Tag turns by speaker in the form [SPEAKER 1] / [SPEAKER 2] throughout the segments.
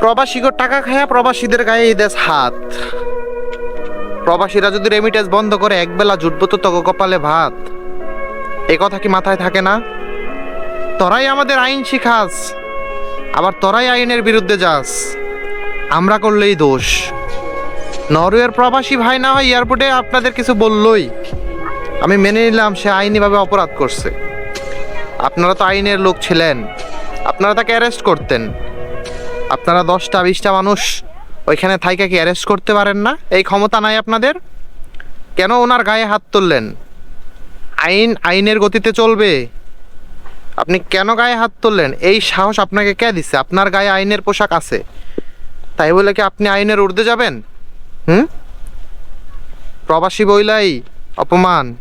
[SPEAKER 1] প্রবাসীগর টাকা খায়া প্রবাসীদের গায়ে এই দেশ হাত। প্রবাসীরা যদি রেমিটেন্স বন্ধ করে একবেলা জুটবো তো তক কপালে ভাত। এ কথা কি মাথায় থাকে না? তোরাই আমাদের আইন শিখাস, আবার তোরাই আইনের বিরুদ্ধে যাস। আমরা করলেই দোষ। নরওয়ের প্রবাসী ভাই না হয় এয়ারপোর্টে আপনাদের কিছু বললই। আমি মেনে নিলাম সে আইনিভাবে অপরাধ করছে। আপনারা তো আইনের লোক ছিলেন। আপনারা তাকে অ্যারেস্ট করতেন। আপনারা দশটা, বিশটা মানুষ ওইখানে থাইকা কি অ্যারেস্ট করতে পারেন না? এই ক্ষমতা নাই আপনাদের? কেন ওনার গায়ে হাত তুললেন? আইন, আইনের গতিতে চলবে। আপনি কেন গায়ে হাত তুললেন? এই সাহস আপনাকে কে দিচ্ছে আপনার গায়ে আইনের পোশাক আছে। তাই বলে কি আপনি আইনের ঊর্ধ্বে যাবেন? হুম? প্রবাসী বইলাই অপমান।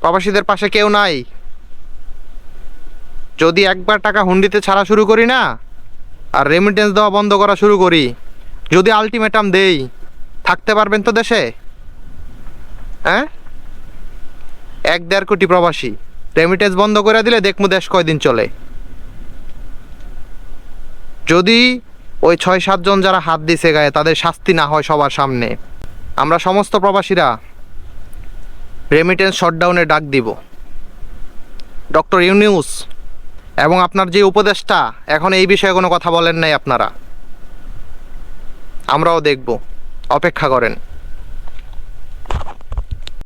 [SPEAKER 1] প্রবাসীদের পাশে কেউ নাই। যদি একবার টাকা হুন্ডিতে ছাড়া শুরু করি না আর রেমিটেন্স দেওয়া বন্ধ করা শুরু করি। যদি আলটিমেটাম দেই, থাকতে পারবেন তো দেশে? হ্যাঁ? এক দেড় কোটি প্রবাসী। রেমিটেন্স বন্ধ করে দিলে দেখমু দেশ কয়দিন চলে। যদি ওই ছয় সাতজন যারা হাত দিছে গায়ে, তাদের শাস্তি না হয় সবার সামনে, আমরা সমস্ত প্রবাসীরা রেমিটেন্স শটডাউনের ডাক দিব। ডক্টর ইউনিউস এবং আপনার যে উপদেশটা এখন এই বিষয়ে কোনো কথা বলেন নাই আপনারা। আমরাও দেখব। অপেক্ষা করেন।